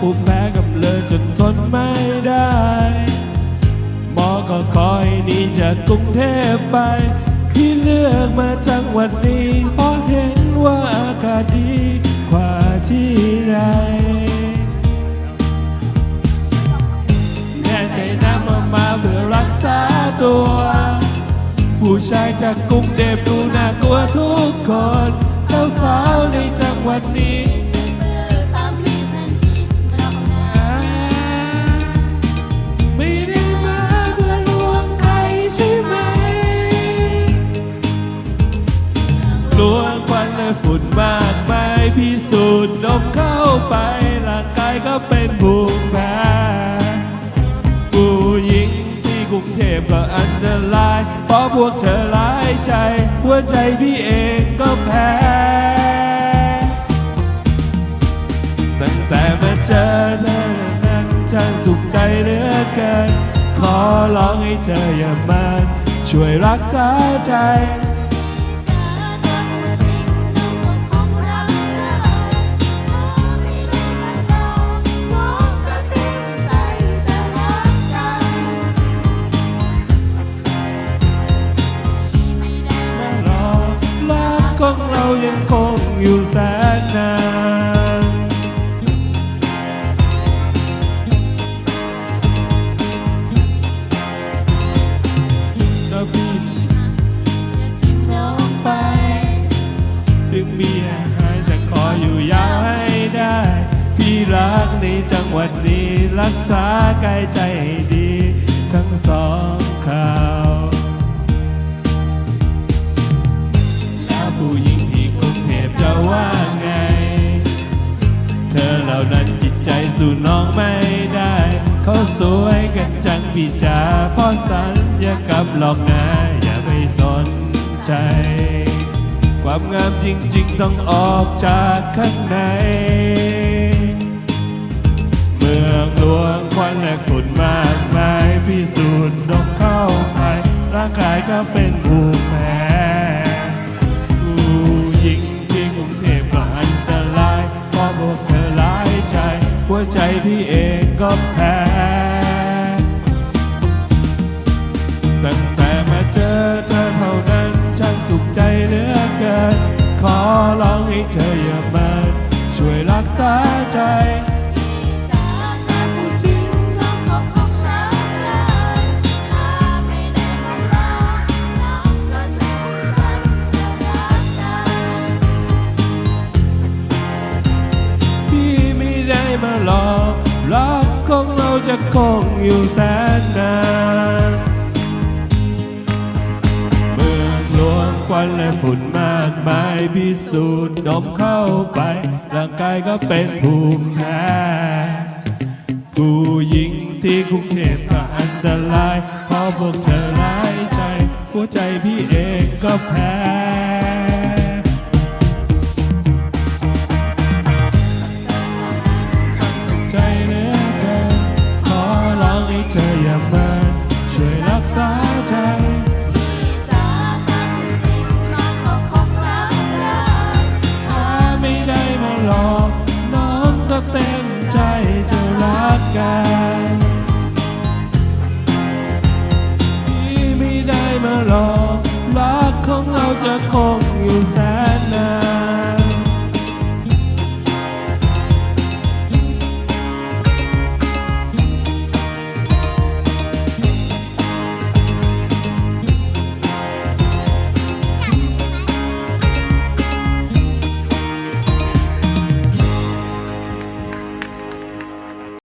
ภูมิแพ้กับเลิจนทนไม่ได้ หมอก็คอยนีจากกรุงเทพไปพี่เลือกมาจังหวัดนี้เพราะเห็นว่าอากาศดีกว่าที่ใดแน่ใจนะมามาเพื่อรักษาตัว ผู้ชายจากกรุงเทพดูน่ากลัวทุกคนสาวๆในจังหวัดนี้ สูจน์ดมเข้าไปร่างกายก็เป็นภูมิแพ้ผู้หญิงที่กรุงเทพก็อันตรายเพราะพวกเธอร้ายใจ หัวใจพี่เองก็แพ้ตั้งแต่มาเจอเธอนั้นฉันสุขใจเหลือเกิน ขอร้องให้เธออย่ามาช่วยรักษาใจ ยังคงอยู่แสนนานถ้าพี่ทิ้งน้องไป ถึงมีอาหารแต่ขออยู่ยาวให้ได้ พี่รักในจังหวัดนี้ รักษากายใจให้ดี ทั้งสองข่าว ใจสู่น้องไม่ได้ เขาสวยกันจังพี่จ๋าพ่อสัญญากับหลอกนะอย่าไปสนใจ ความงามจริง ๆ ต้องออกจากข้างใน เมืองหลวงควันและฝุ่นมากมายพิสูจน์ดมเข้าไปร่างกายก็เป็นภูมิแพ้ องก็แพ้ตั้งแต่มาเจอเธอเท่านั้นฉันสุขใจเหลือเกิน ขอร้องให้เธออย่ามาช่วยรักษาใจ จะคงอยู่แสนนานเมืองหลวงควันและฝุ่นมากมายพิสูจน์ดมเข้าไปร่างกายก็เป็นภูมิแพ้ผู้หญิงที่กรุงเทพก็อันตรายเพราะพวกเธอร้ายใจหัวใจพี่เองก็แพ้ รักของเราจะคงอยู่แสน